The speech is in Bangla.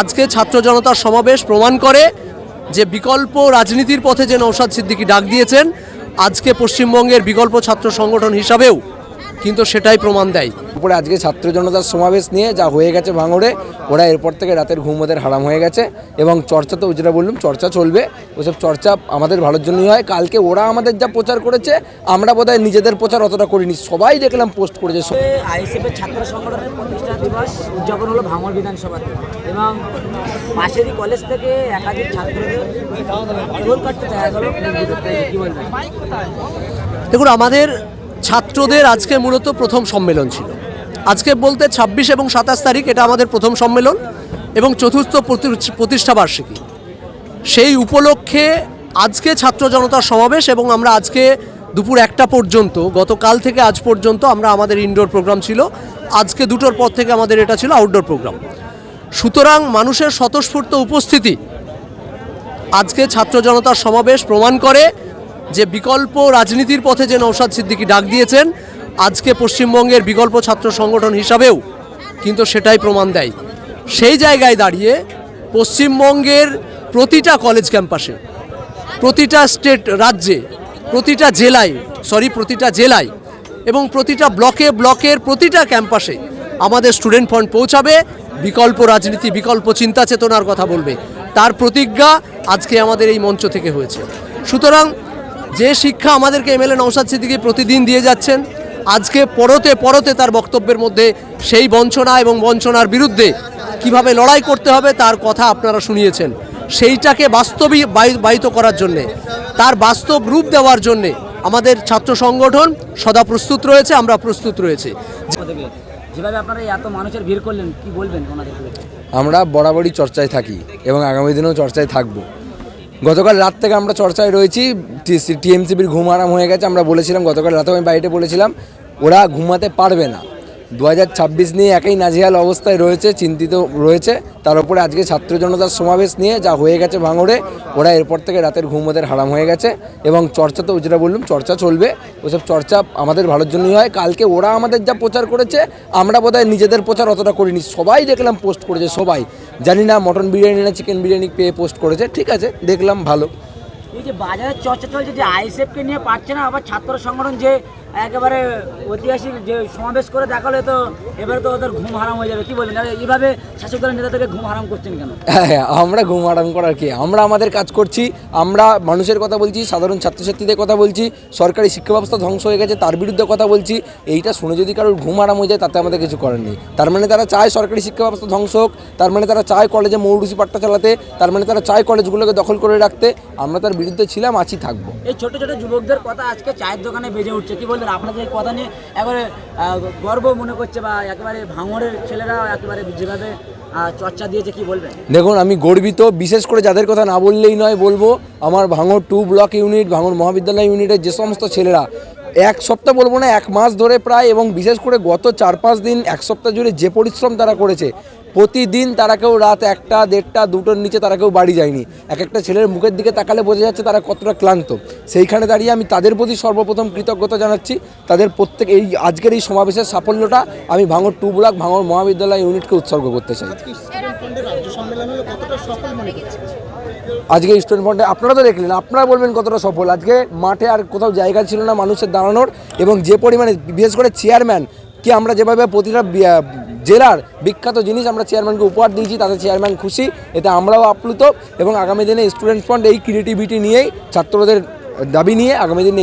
আজকে ছাত্র জনতার সমাবেশ প্রমাণ করে যে বিকল্প রাজনীতির পথে যে নৌসাদ সিদ্দিকী ডাক দিয়েছেন, আজকে পশ্চিমবঙ্গের বিকল্প ছাত্র সংগঠন হিসাবেও কিন্তু সেটাই প্রমাণ দেয়। উপরে আজকে ছাত্র জনতার সমাবেশ নিয়ে যা হয়ে গেছে ভাঙড়ে ওরা এরপর থেকে রাতের ঘুম ওদের হারাম হয়ে গেছে এবং চর্চা তো যেটা বললাম চর্চা চলবে। ওসব চর্চা আমাদের ভালোর জন্যই হয়। কালকে ওরা আমাদের যা প্রচার করেছে আমরা বোধহয় নিজেদের প্রচার অতটা করিনি। সবাই দেখলাম পোস্ট করেছে আইএসএফের ছাত্র সংগঠনের প্রতিষ্ঠা দিবস উদযাপন হলো ভাঙড় বিধানসভাতে এবং পাশেরই কলেজ থেকে একাধিক ছাত্রদের দেখা গেল দেখুন আমাদের ছাত্রদের আজকে মূলত প্রথম সম্মেলন ছিল। আজকে বলতে ছাব্বিশ এবং সাতাশ তারিখ এটা আমাদের প্রথম সম্মেলন এবং চতুর্থ প্রতি- প্রতিষ্ঠা বার্ষিকী। সেই উপলক্ষে আজকে ছাত্র জনতার সমাবেশ এবং আমরা আজকে দুপুর একটা পর্যন্ত, গতকাল থেকে আজ পর্যন্ত আমরা আমাদের ইনডোর প্রোগ্রাম ছিল। আজকে দুটোর পর থেকে আমাদের এটা ছিল আউটডোর প্রোগ্রাম সুতরাং মানুষের স্বতঃস্ফূর্ত উপস্থিতি আজকে ছাত্র জনতার সমাবেশ প্রমাণ করে যে বিকল্প রাজনীতির পথে যে নৌসাদ সিদ্দিকী ডাক দিয়েছেন, আজকে পশ্চিমবঙ্গের বিকল্প ছাত্র সংগঠন হিসাবেও কিন্তু সেটাই প্রমাণ দেয়। সেই জায়গায় দাঁড়িয়ে পশ্চিমবঙ্গের প্রতিটা কলেজ ক্যাম্পাসে প্রতিটা স্টেট রাজ্যে, প্রতিটা জেলায় সরি প্রতিটা জেলায় এবং প্রতিটা ব্লকে ব্লকের প্রতিটা ক্যাম্পাসে আমাদের স্টুডেন্ট ফান্ড পৌঁছাবে, বিকল্প রাজনীতি, বিকল্প চিন্তা চেতনার কথা বলবে। তার প্রতিজ্ঞা আজকে আমাদের এই মঞ্চ থেকে হয়েছে। সুতরাং যে শিক্ষা আমাদেরকে এম এমএলএ নৌসাদ সিদ্দিকি প্রতিদিন দিয়ে যাচ্ছেন আজকে পরতে পরতে তার বক্তব্যের মধ্যে সেই বঞ্চনা এবং বঞ্চনার বিরুদ্ধে কীভাবে লড়াই করতে হবে তার কথা আপনারা শুনিয়েছেন। সেইটাকে বাস্তবী বাহিত করার জন্যে তার বাস্তব রূপ দেওয়ার জন্যে আমাদের ছাত্র সংগঠন সদা প্রস্তুত রয়েছে আমরা প্রস্তুত রয়েছে। যেভাবে আপনারা এত মানুষের ভিড় করলেন কি বলবেন আমরা বরাবরই চর্চায় থাকি এবং আগামী দিনেও চর্চায় থাকব। গতকাল রাত থেকে আমরা চর্চায় রয়েছি টিএমসিবির ঘুম আরাম হয়ে গেছে, আমরা বলেছিলাম গতকাল রাতেও আমি বাড়িতে বলেছিলাম, ওরা ঘুমাতে পারবে না। দু হাজার ছাব্বিশ নিয়ে একই নাজেহাল অবস্থায় রয়েছে, চিন্তিত রয়েছে। তার উপরে আজকে ছাত্র জনতার সমাবেশ নিয়ে যা হয়ে গেছে ভাঙড়ে, ওরা এরপর থেকে রাতের ঘুম ওদের হারাম হয়ে গেছে। এবং চর্চা তো যেটা বললাম, চর্চা চলবে। ওসব চর্চা আমাদের ভালোর জন্যই হয়। কালকে ওরা আমাদের যা প্রচার করেছে, আমরা বোধহয় নিজেদের প্রচার অতটা করিনি। সবাই দেখলাম পোস্ট করেছে, সবাই। জানি না মটন বিরিয়ানি না চিকেন বিরিয়ানি পেয়ে পোস্ট করেছে। ঠিক আছে, দেখলাম ভালো। এই যে বাজারে চর্চা চলছে, যে আইএসএফকে নিয়ে পারছে না, আবার ছাত্র সংগঠন যে একেবারে ঐতিহাসিক যে সমাবেশ করে দেখালে তো এবারে তো ওদের ঘুম হারাম হয়ে যাবে। কি বলবেন এইভাবে শাসক দলের নেতাদেরকে ঘুম হারাম করছেন কেন? হ্যাঁ আমরা ঘুম হারাম করার কি? আমরা আমাদের কাজ করছি আমরা মানুষের কথা বলছি সাধারণ ছাত্রছাত্রীদের কথা বলছি সরকারি শিক্ষা ব্যবস্থা ধ্বংস হয়ে গেছে তার বিরুদ্ধে কথা বলছি এইটা শুনে যদি কারোর ঘুম আরাম হয়ে যায় তাতে আমাদের কিছু করার নেই। তার মানে তারা চায় সরকারি শিক্ষা ব্যবস্থা ধ্বংস হোক তার মানে তারা চায় কলেজে মৌরুসি পাট্টা চালাতে তার মানে তারা চায় কলেজগুলোকে দখল করে রাখতে আমরা তার বিরুদ্ধে ছিলাম আছি থাকব। এই ছোট ছোট যুবকদের কথা আজকে চায়ের দোকানে বেজে উঠছে কি বললেন আপনাদের এই কথা নিয়ে একেবারে গর্ব মনে করছে বা একেবারে ভাঙড়ের ছেলেরা একেবারে যেভাবে চর্চা দিয়েছে, কি বলবেন? দেখুন, আমি গর্বিত, বিশেষ করে যাদের কথা না বললেই নয় বলব, আমার ভাঙড় টু ব্লক ইউনিট, ভাঙড় মহাবিদ্যালয় ইউনিটের যে সমস্ত ছেলেরা, এক সপ্তাহ বলব না, এক মাস ধরে প্রায় এবং বিশেষ করে গত চার পাঁচ দিন, এক সপ্তাহ জুড়ে যে পরিশ্রম তারা করেছে প্রতিদিন তারা কেউ রাত একটা, দেড়টা, দুটোর নিচে তারা কেউ বাড়ি যায়নি। এক একটা ছেলের মুখের দিকে তাকালে বোঝা যাচ্ছে তারা কতটা ক্লান্ত। সেইখানে দাঁড়িয়ে আমি তাদের প্রতি সর্বপ্রথম কৃতজ্ঞতা জানাচ্ছি। তাদের প্রত্যেক এই আজকের এই সমাবেশের সাফল্যটা আমি ভাঙড় টু ব্লক ভাঙড় মহাবিদ্যালয় ইউনিটকে উৎসর্গ করতে চাই। আজকে স্টুডেন্ট ফ্রন্টে আপনারা তো দেখলেন, আপনারা বলবেন কতটা সফল। আজকে মাঠে আর কোথাও জায়গা ছিল না মানুষের দাঁড়ানোর এবং যে পরিমাণে, বিশেষ করে চেয়ারম্যান কি আমরা যেভাবে প্রতিটা জেলার বিখ্যাত জিনিস আমরা চেয়ারম্যানকে উপহার দিয়েছি, তাতে চেয়ারম্যান খুশি, এতে আমরাও আপ্লুত এবং আগামী দিনে স্টুডেন্ট ফ্রন্ট এই ক্রিয়েটিভিটি নিয়েই ছাত্রদের দাবি নিয়ে আগামী দিনে